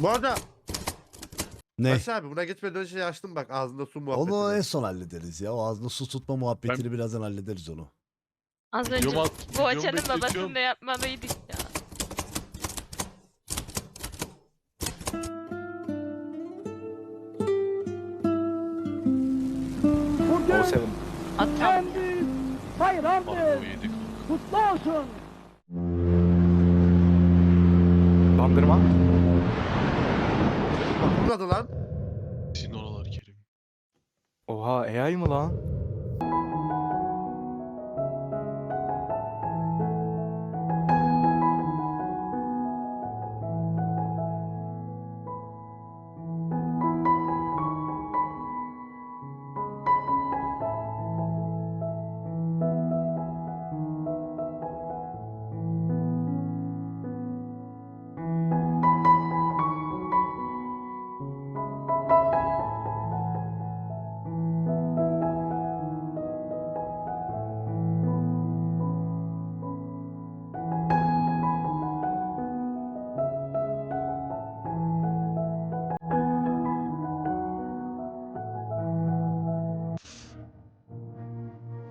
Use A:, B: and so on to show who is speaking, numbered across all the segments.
A: Bu arada
B: Ne?
A: Barış abi buna geçmeden önce açtım bak ağzında su muhabbeti.
B: Onu en son hallederiz ya. O ağzında su tutma muhabbetini birazdan hallederiz onu.
C: Az önce
D: at-
C: bu açanın
D: yum bekliyorum.
C: babasını da yapmalıydık ya.
E: O seven.
C: Atam.
D: Bak bu yedik.
E: Bandırma.
A: Burada lan.
D: Sizin oralar Kerim.
E: Oha AI mı lan?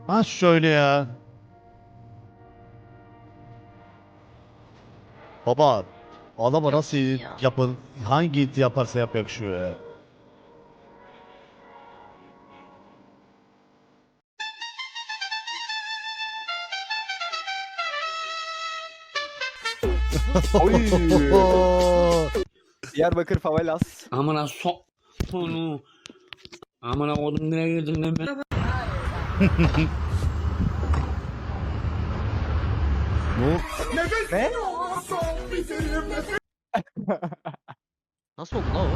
B: Ha şöyle ya. Baba adama nasıl
C: Ya.
B: yapın hangi iti yaparsa yap yakışıyor ya.
E: Diyarbakır favelas.
F: Amına sok. Amına kodum nereye girdin lan ben?
B: Bu
E: Ne?
G: Nasıl oldu la o?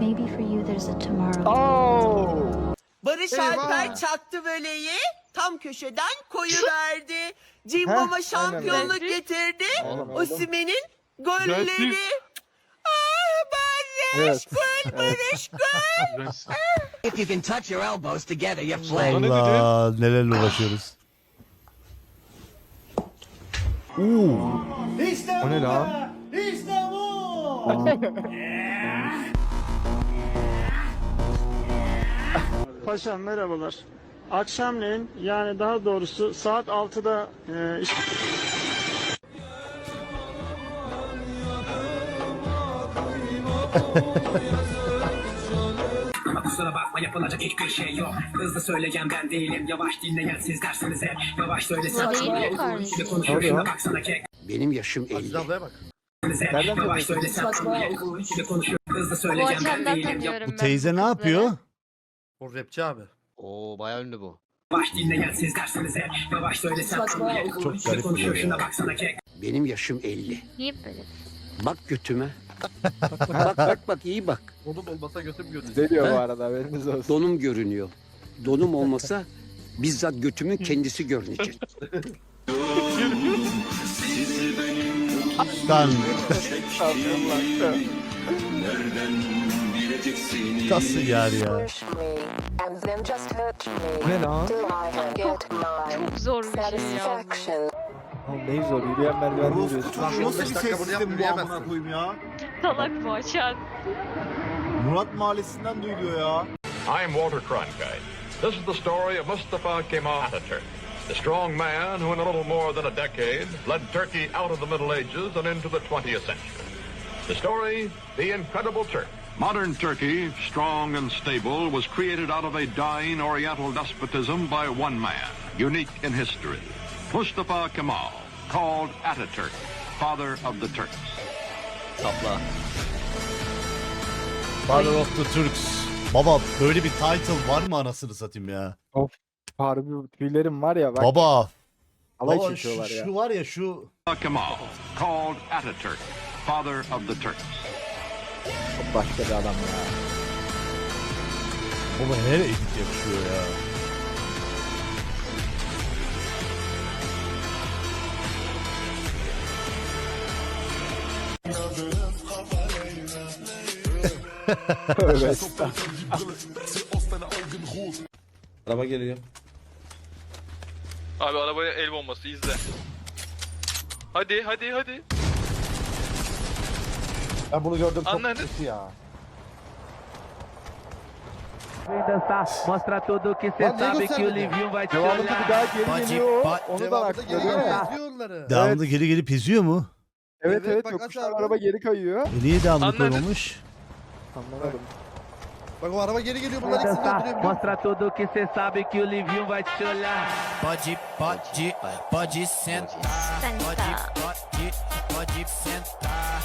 H: Maybe for you there's a tomorrow.
E: Oh.
I: Barış
A: Eyvah!
I: Alper çaktı voleyi. Tam köşeden koyu verdi. Cimbom'a
E: Heh,
I: şampiyonluk
C: aynen.
I: getirdi.
E: Oğlum.
I: Osimhen'in golleri. Ah Barış
E: Evet.
I: gol Barış gol.
F: If you can touch your elbows together you
D: Bana ne
B: Allah nelerle uğraşıyoruz. Uuu.
E: O ne lan?
J: Paşam merhabalar. Akşamleyin yani daha doğrusu saat 6'da e, iş-
F: Kusura bakma yapılacak hiçbir şey yok. Hızlı söyleyen ben değilim. Yavaş dinleyen siz dersiniz hep. Yavaş
C: kardeşim?
F: Bir konuşuyor baksana kek.
G: Benim yaşım
A: Aziz
G: 50.
A: ablaya bak.
F: Yavaş Bir konuşuyor. Hızlı
C: Bu
F: söyleyeceğim ben değilim.
B: Bu teyze ne yapıyor?
A: O rapçi abi.
G: Oo bayağı ünlü bu.
F: Yavaş dinleyen siz dersiniz hep. Yavaş söylesen çok
B: Çok garip
F: konuşuyor şuna baksana kek.
G: Benim yaşım 50.
C: Niye böyle?
G: Bak götüme. bak bak bak iyi bak.
A: Onun olmasa götüm görünüyor.
E: Ne diyor bu arada haberiniz olsun.
G: Donum görünüyor. Donum olmasa bizzat götümün kendisi görünecek.
B: Lan nasıl yani ya?
E: Bu ne lan?
C: Çok zor bir şey ya. bu.
E: Oğlum neyi zor? Yürüyen merdiven yürüyorsun.
A: Nasıl bir dakika bunu yap yürüyemezsin.
B: koyayım ya?
C: Salak bu açan.
B: Murat Mahallesi'nden duyuluyor ya.
K: I'm Walter Cronkite. This is the story of Mustafa Kemal Ataturk, the strong man who in a little more than a decade led Turkey out of the Middle Ages and into the 20th century. The story, The Incredible Turk. Modern Turkey, strong and stable, was created out of a dying Oriental despotism by one man, unique in history. Mustafa Kemal, called Ataturk, father of the Turks.
G: Sapla.
B: Father of the Turks. Baba böyle bir title var mı anasını satayım ya?
E: Of Harbi tüylerim var ya bak.
B: Baba.
E: Alay
B: Baba şu,
E: ya.
B: şu var ya şu
K: Mustafa Kemal, called Ataturk, father of the Turks.
E: Çok başka bir adam ya.
B: baba her edit yakışıyor ya.
E: Estağfurullah.
A: Araba geliyor.
D: Abi arabaya el bombası izle. Hadi hadi hadi.
A: Ben bunu gördüm
D: çok Anladın.
A: kötü ya.
L: Mostra tudo que
A: Lan ne göstermedi?
L: vai
E: Devamında bir daha geri geliyor. Onu da
A: Devamında
E: aklıyor
A: geri geliyor eziyor onları.
B: Devamlı geri gelip eziyor mu?
E: Evet
A: Evet,
E: evet
A: bak
E: yokuştan
A: aşağı
E: araba geri kayıyor.
B: E niye devamlı
D: Anladın.
B: koymamış?
E: Anlamadım.
A: Bak o araba geri geliyor bunlar ikisini öldürüyor musun?
L: Mostra tudo que cê sabe que o Livinho vai te olhar.
M: Pode, pode, pode sentar.
C: Senta.
M: Pode, pode sentar.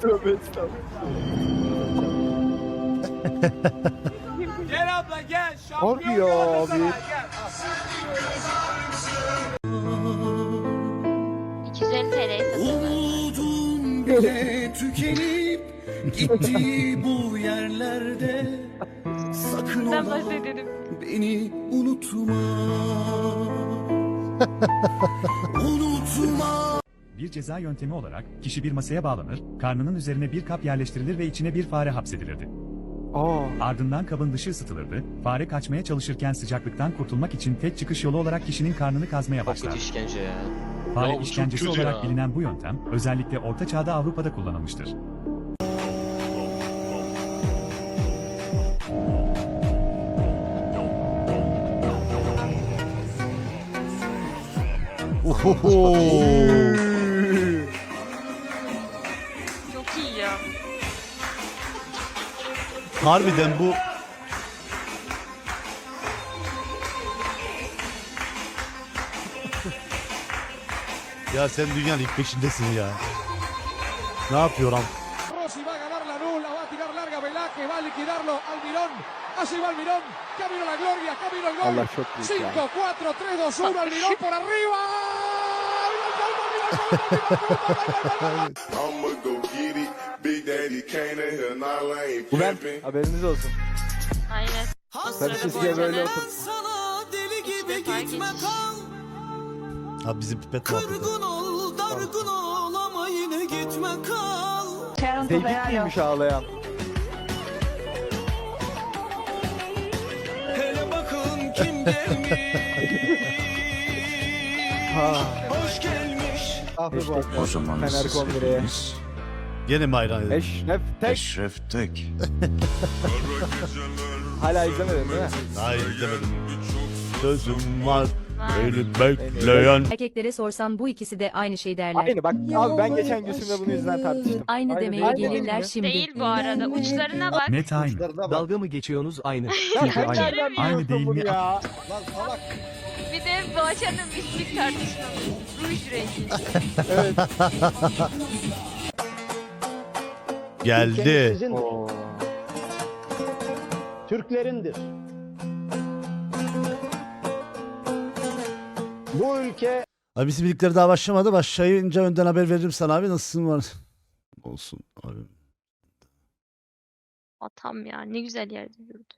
E: Tövbe estağfurullah.
L: Gel abla gel.
E: Ya abi.
C: 250 TL'ye satıldı.
L: tükenip gitti bu yerlerde. Sakın
C: bahsedelim.
L: beni unutma. unutma.
N: Bir ceza yöntemi olarak kişi bir masaya bağlanır, karnının üzerine bir kap yerleştirilir ve içine bir fare hapsedilirdi.
E: Aa.
N: Ardından kabın dışı ısıtılırdı, fare kaçmaya çalışırken sıcaklıktan kurtulmak için tek çıkış yolu olarak kişinin karnını kazmaya başlardı.
D: işkence ya.
N: Fare
D: Ya
N: işkencesi olarak
D: ya.
N: bilinen bu yöntem, özellikle Orta Çağ'da Avrupa'da kullanılmıştır.
B: Ohoho. Harbiden bu Ya sen dünyanın ilk peşindesin ya. Ne yapıyor lan?
L: Rossi va a ganar la nula, va a tirar larga Velázquez, va a liquidarlo Almirón. Así va Almirón, camino la gloria, camino el gol.
E: Allah çok büyük
L: 5,
E: ya.
L: 4, 3, 2, 1, Almirón por arriba.
E: Bu ben. Haberiniz olsun.
C: Aynen. O
E: siz
C: bu
E: de böyle otur.
B: Ha bizim pipet muhabbeti.
O: ol, dargın ol ama yine gitme kal.
E: Tevfik miymiş ağlayan?
O: Hele bakın kim gelmiş.
E: Ha.
O: Hoş gelmiş.
A: Aferin bu
E: Hashtag
A: arada.
E: Fener Kongre'ye.
B: Gene mi hayran edin?
E: Eşref Tek.
M: Eşref Tek.
E: Hala izlemedin değil mi?
B: Hayır izlemedim. Sözüm var. Beni bekleyen.
M: Erkeklere sorsam bu ikisi de aynı şey derler.
E: Aynı bak abi ben geçen Gülsüm'le bunu yüzünden tartıştım.
M: Aynı demeye
E: değil.
M: gelirler
E: Aynı
M: şimdi.
C: Değil bu arada. Uçlarına bak.
N: Net aynı.
A: Uçlarına bak.
L: mı geçiyorsunuz aynı?
E: Sen
N: Aynı. Aynı değil mi?
E: ya?
A: Lan salak.
C: Bir de Doğaçan'ın mislik tartışmamız. Ruj rengi.
E: Evet.
B: Geldi.
E: Oo.
L: Türklerindir. Bu ülke
B: Abi bizim birlikleri daha başlamadı. Başlayınca önden haber veririm sana abi. Nasılsın var? Olsun abi.
C: Atam ya. Ne güzel yerde yurdu.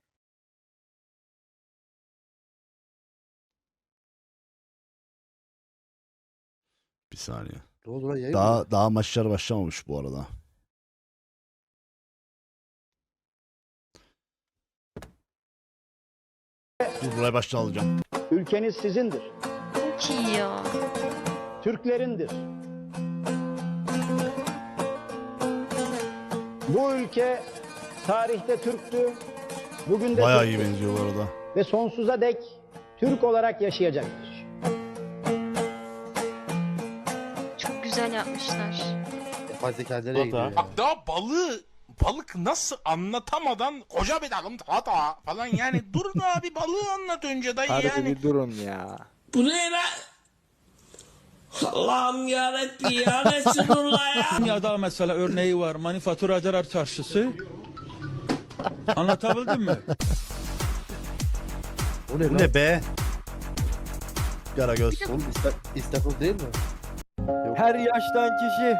B: Bir saniye.
A: Ne oldu lan yayın mı?
B: Daha daha maçlar başlamamış bu arada. Dur buraya baştan alacağım.
L: ülkeniz sizindir.
C: Çok iyi ya.
L: Türklerindir. Bu ülke tarihte Türktü. Bugün de
B: Bayağı iyi
L: Türktür.
B: benziyor bu arada.
L: ve sonsuza dek Türk olarak yaşayacaktır.
C: Çok güzel yapmışlar.
A: Yapay zeka nereye gidiyor ya?
P: Daha balığı balık nasıl anlatamadan koca bir dalım hata falan yani dur da abi balığı anlat önce dayı
E: Harbi
P: yani.
E: bir durun ya.
O: Bu ne lan? Allah'ım yarabbim ya Resulullah ya.
L: Dünyada mesela örneği var. Manifaturacılar çarşısı. Anlatabildim mi?
A: O ne
B: Bu
A: lan?
B: ne be? Karagöz.
A: Oğlum ista- İstakoz değil mi?
E: Her yaştan kişi.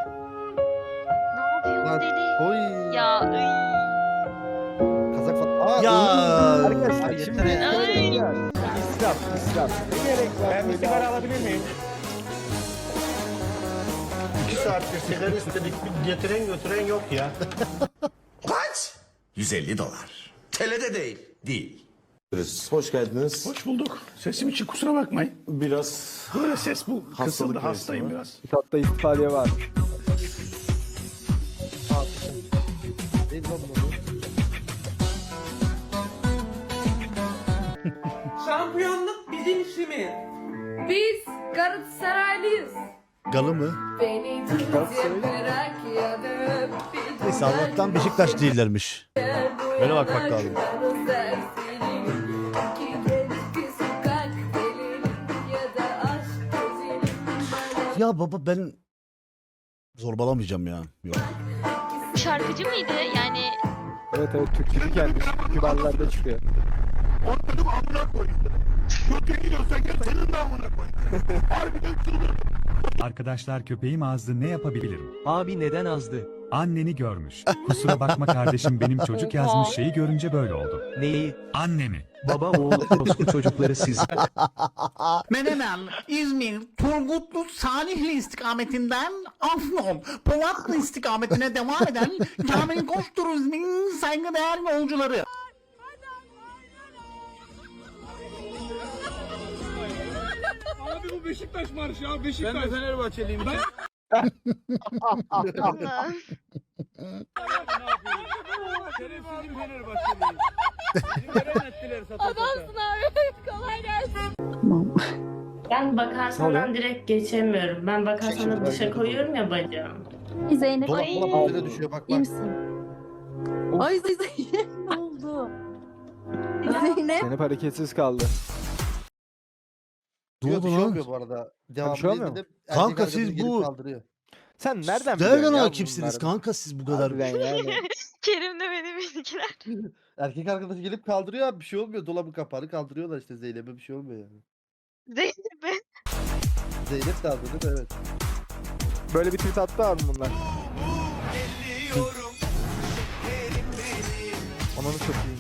C: Ne yapıyorsun
A: Lan,
C: deli?
A: Oy.
C: Ya ıy.
A: Kazak falan. Aa,
B: Ya.
E: Arkadaşlar
A: Ay,
E: şimdi
A: yeter ya.
E: İsraf, israf. Ne gerek var? Ben bir sigara alabilir miyim?
P: İki saattir sigara istedik getiren götüren yok ya.
M: 150 dolar. TL'de değil. Değil.
E: Hoş geldiniz.
P: Hoş bulduk. Sesim için kusura bakmayın.
E: Biraz
P: Böyle ses bu.
E: Hastalık
P: Kısıldı hastayım biraz.
E: hatta istifadeye var.
O: Şampiyonluk bizim işimiz.
C: Biz Galatasaraylıyız.
B: Galı mı?
C: Beni
E: Galatasaray.
C: bırak ya da
B: Neyse Allah'tan Beşiktaş değillermiş. Böyle bakmak lazım. Ya baba ben zorbalamayacağım ya. Yok.
C: Şarkıcı mıydı? Yani
E: Evet evet Türkçülük gelmiş. Kibarlarda çıkıyor.
P: Ortalık amına koyayım. Kötüye gidiyorsan gel senin de amına koyayım. Harbiden çıldırdım.
N: Arkadaşlar köpeğim azdı ne yapabilirim?
E: Abi neden azdı?
N: Anneni görmüş. Kusura bakma kardeşim benim çocuk yazmış şeyi görünce böyle oldu.
E: Neyi?
N: Annemi.
E: Baba oğul orospu çocukları siz.
O: Menemen, İzmir, Turgutlu, Salihli istikametinden Afyon, Polatlı istikametine devam eden Kamil Koç Turizm'in saygıdeğer yolcuları.
P: Abi bu Beşiktaş marşı ya Beşiktaş. Ben de Fenerbahçeliyim. Ben... Şerefsizim Fenerbahçeliyim. Bizi veren ettiler sata sata.
C: abi. Kolay gelsin.
J: Ben
E: Ne
J: bakarsan
E: oluyor?
J: ben direkt geçemiyorum. Ben bakarsan da dışa koyuyorum ya bacağım.
C: Zeynep.
A: Dolap
C: Ay,
A: dolap düşüyor bak bak.
C: misin? Ay Zeynep ne oldu? Zeynep.
E: Zeynep hareketsiz kaldı.
B: Ne
A: Yok,
B: oldu
A: bir şey
B: lan?
A: olmuyor bu arada. Devamlı
E: şey olmuyor mu?
A: izledim.
B: Kanka, siz
A: gelip
B: bu-
A: Kaldırıyor.
E: Sen nereden
B: Nereden
E: biliyorsun ya
B: hakimsiniz
E: bunları?
B: kanka siz bu kadar?
E: Harbiden yani.
C: Kerim de benim bilgiler.
A: Erkek arkadaşı gelip kaldırıyor abi bir şey olmuyor. Dolabın kapağını kaldırıyorlar işte Zeynep'e bir şey olmuyor yani.
C: Zeynep'e.
A: Zeynep kaldırdı da evet.
E: Böyle bir tweet attı abi bunlar. Ananı satayım.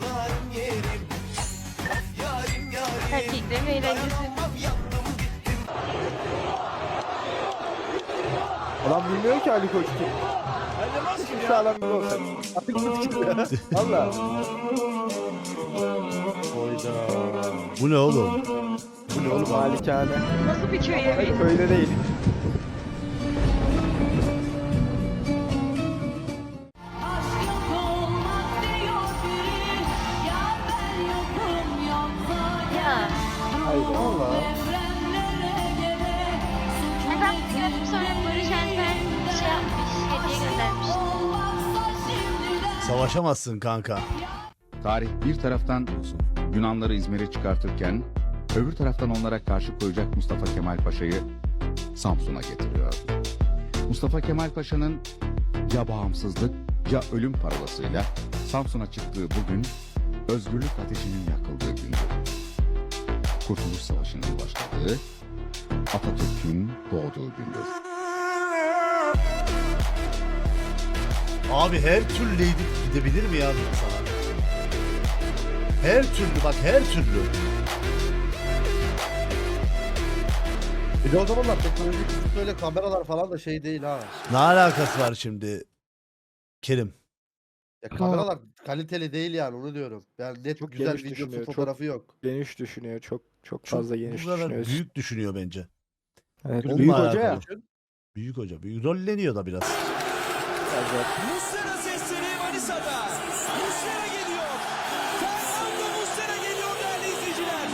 C: Erkeklerin eğlencesi.
E: Adam bilmiyor ki Ali Koç kim. Kim sağlam bir olsa. Valla.
A: Oyda.
B: Bu ne oğlum?
E: Bu ne oğlum malikane.
C: Nasıl bir köy evi?
E: Hayır köyde değil.
B: Savaşamazsın kanka.
M: Tarih bir taraftan Yunanları İzmir'e çıkartırken öbür taraftan onlara karşı koyacak Mustafa Kemal Paşa'yı Samsun'a getiriyor. Mustafa Kemal Paşa'nın ya bağımsızlık ya ölüm parolasıyla Samsun'a çıktığı bugün özgürlük ateşinin yakıldığı gündür. Kurtuluş Savaşı'nın başladığı, Atatürk'ün doğduğu gündür.
B: Abi her türlü gidip gidebilir mi ya bu sana? Her türlü bak her türlü.
A: Bir de o zamanlar teknolojik böyle kameralar falan da şey değil ha.
B: Ne alakası var şimdi? Kerim.
A: Ya kameralar kaliteli değil yani onu diyorum. Yani net
E: Çok
A: güzel
E: geniş düşünüyor, çok-
A: fotoğrafı yok.
E: Geniş düşünüyor. Çok çok
B: Çok
E: fazla geniş
B: bu kadar
E: düşünüyor.
B: büyük düşünüyor bence.
E: Evet,
B: Onunla
E: büyük hoca
B: alakalı. Büyük hoca. Büyük rolleniyor da biraz.
E: Evet.
M: Muslera sesleri Manisa'da. Muslera geliyor. Fernando Muslera geliyor değerli izleyiciler.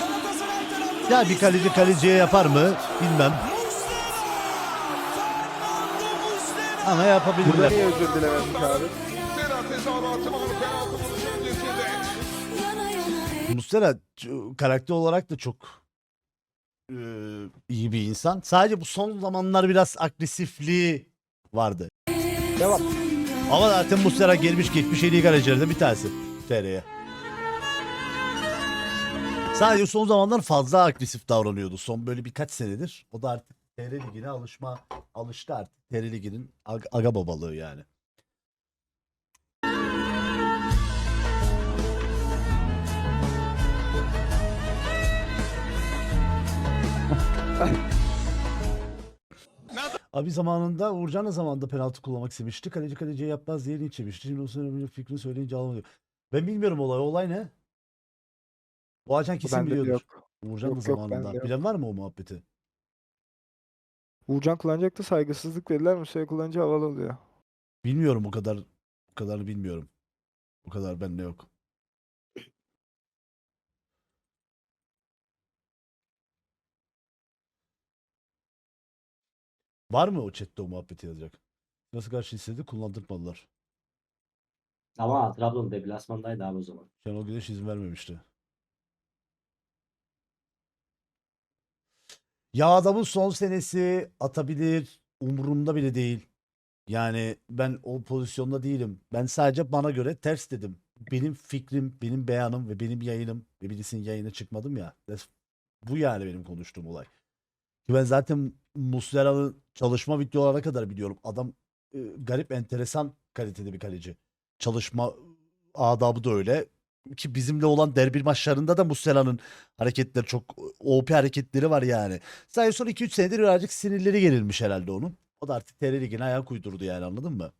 M: Galatasaray taraftarı.
B: Ya bir kaleci kaleciye yapar mı? Bilmem. Ama
E: Burada
B: yapabilirler.
E: niye özür dilememiş abi?
P: Tezahüratı var penaltı
B: ç- karakter olarak da çok eee, iyi bir insan. Sadece bu son zamanlar biraz agresifliği vardı.
E: Devam.
B: Ama zaten Muslera gelmiş geçmiş en iyi kalecilerden bir tanesi TR'ye. Sadece son zamanlar fazla agresif davranıyordu. Son böyle birkaç senedir. O da artık TR ligine alışma alıştı artık. TR liginin ag- aga babalığı yani. Abi zamanında Uğurcan da zamanında penaltı kullanmak istemişti. Kaleci kaleciye yapmaz diye linç yemişti. Şimdi o sene fikrini söyleyince almadı. Ben bilmiyorum olayı. Olay ne? Boğacan kesin
E: bende de
B: biliyordur.
E: yok.
B: Uğurcan da
E: Yok, yok,
B: zamanında.
E: bende yok.
B: Bilen var mı o muhabbeti?
E: Uğurcan kullanacaktı saygısızlık dediler. Mustafa kullanınca havalı oluyor.
B: Bilmiyorum o kadar. O kadar bilmiyorum. O kadar bende yok. Var mı o chatte o muhabbeti yazacak? Nasıl karşı istedi kullandırmadılar.
Q: Ama Trabzon deplasmandaydı abi o zaman.
B: Şenol Güneş izin vermemişti. Ya adamın son senesi atabilir. Umurumda bile değil. Yani ben o pozisyonda değilim. Ben sadece bana göre ters dedim. Benim fikrim, benim beyanım ve benim yayınım ve birisinin yayına çıkmadım ya. Bu yani benim konuştuğum olay. Ki Ben zaten Muslera'nın çalışma videolarına kadar biliyorum. Adam e, garip, enteresan kalitede bir kaleci. Çalışma adabı da öyle. Ki bizimle olan derbi maçlarında da Muslera'nın hareketleri çok OP hareketleri var yani. Sadece son 2-3 senedir birazcık sinirleri gerilmiş herhalde onun. O da artık TR Ligi'ne ayak uydurdu yani anladın mı?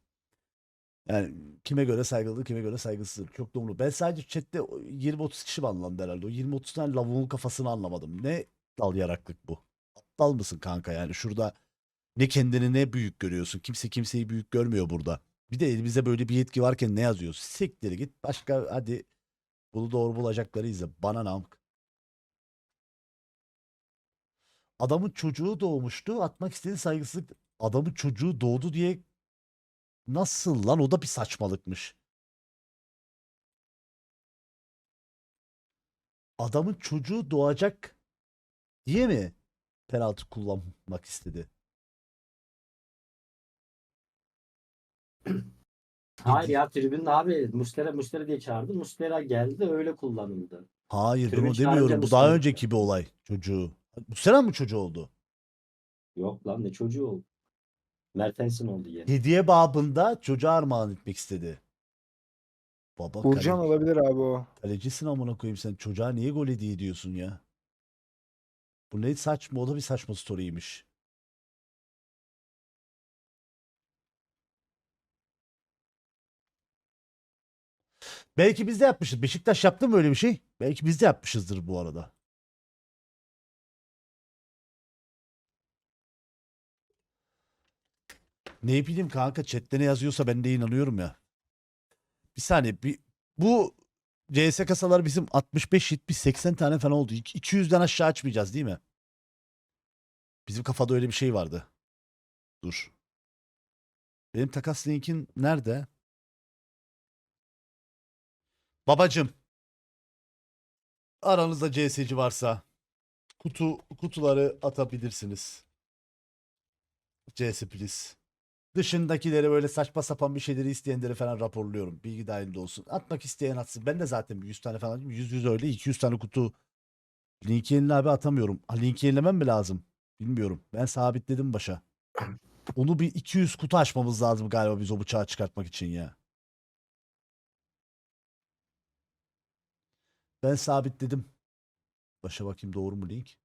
B: Yani kime göre saygılı, kime göre saygısız. Çok doğru. Ben sadece chatte o 20-30 kişi banlandı herhalde. O 20-30 tane lavuğun kafasını anlamadım. Ne dal yaraklık bu? Aptal mısın kanka yani? Şurada ne kendini ne büyük görüyorsun. Kimse kimseyi büyük görmüyor burada. Bir de elimizde böyle bir yetki varken ne yazıyorsun? Siktir git. Başka hadi bunu doğru bulacakları izle. Bana namık. Adamın çocuğu doğmuştu. Atmak istediği saygısızlık. Adamın çocuğu doğdu diye nasıl lan? O da bir saçmalıkmış. Adamın çocuğu doğacak diye mi penaltı kullanmak istedi?
Q: Hayır ya tribünde abi Muslera Muslera diye çağırdı. Muslera geldi öyle kullanıldı.
B: Hayır
Q: Tribün çağırınca
B: demiyorum. Bu
Q: Muslera.
B: daha önceki bir olay. Çocuğu. Bu sene mi çocuğu oldu?
Q: Yok lan ne çocuğu oldu. Mertens'in oldu yeni.
B: Hediye babında çocuğa armağan etmek istedi. Baba
E: Uğurcan
B: kale-
E: olabilir abi o.
B: kalecisin amına koyayım sen. Çocuğa niye gol hediye ediyorsun ya? Bu ne saçma o da bir saçma story'ymiş. Belki biz de yapmışız. Beşiktaş yaptı mı öyle bir şey? Belki biz de yapmışızdır bu arada. Ne bileyim kanka chatte ne yazıyorsa ben de inanıyorum ya. Bir saniye bir, bu CS kasalar bizim 65 70 80 tane falan oldu. İki- 200'den aşağı açmayacağız değil mi? Bizim kafada öyle bir şey vardı. Dur. Benim takas linkin nerede? Babacım. Aranızda CS'ci varsa kutu kutuları atabilirsiniz. CS please. Dışındakileri böyle saçma sapan bir şeyleri isteyenleri falan raporluyorum. Bilgi dahilinde olsun. Atmak isteyen atsın. Ben de zaten 100 tane falan 100 100 öyle 200 tane kutu. Linki yenile abi atamıyorum. Ha, linki yenilemem mi lazım? Bilmiyorum. Ben sabitledim başa. Onu bir 200 kutu açmamız lazım galiba biz o bıçağı çıkartmak için ya. Ben sabitledim. Başa bakayım doğru mu link?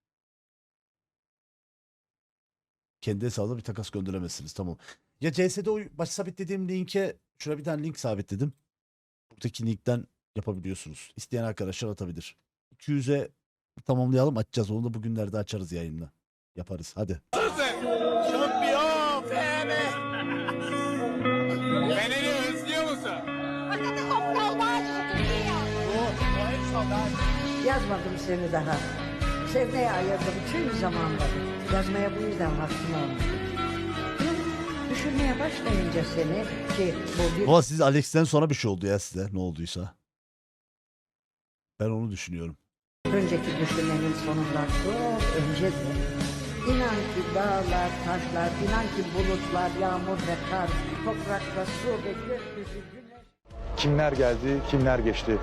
B: Kendi hesabına bir takas gönderemezsiniz. Tamam. Ya CS'de o baş sabitlediğim linke şuraya bir tane link sabitledim. Buradaki linkten yapabiliyorsunuz. İsteyen arkadaşlar atabilir. 200'e tamamlayalım açacağız. Onu da bugünlerde açarız yayında. Yaparız. Hadi.
P: Şampiyon
O: Yazmadım seni daha. Sevmeye ayırdım tüm zamanları. Yazmaya bu yüzden vaktim olmadı. Düşünmeye başlayınca seni ki bu bir
B: Ama siz Alex'ten sonra bir şey oldu ya size. Ne olduysa. Ben onu düşünüyorum.
O: önceki düşünmenin sonundan çok öncedir. İnan ki dağlar, taşlar, inan ki bulutlar, yağmur ve kar, toprakla su ve gökyüzü.
E: Kimler geldi, kimler geçti.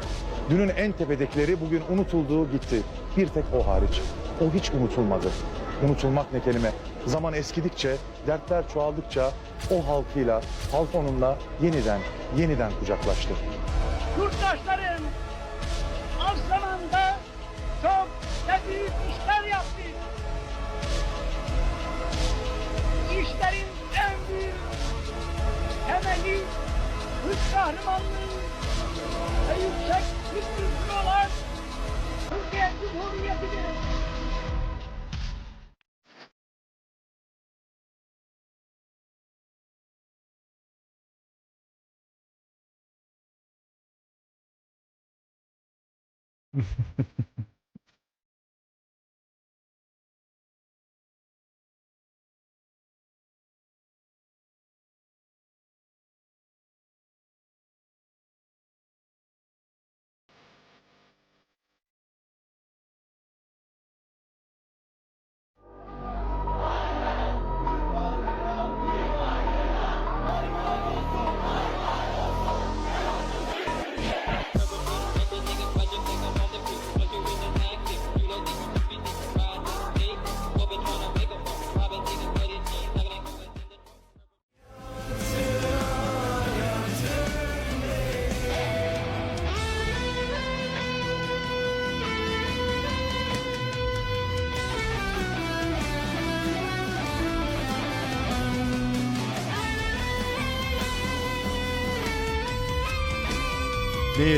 E: Dünün en tepedekileri bugün unutuldu, gitti. Bir tek o hariç. O hiç unutulmadı. Unutulmak ne kelime. Zaman eskidikçe, dertler çoğaldıkça o halkıyla, halk onunla yeniden, yeniden kucaklaştı.
L: Yurttaşlarım az zamanda çok ve büyük işler yaptık. işlerin en büyük temeli Türk kahramanlığının ve yüksek kültürlü olan Türkiye Cumhuriyeti'dir. Ha ha ha.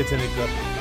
B: Ne yetenekler.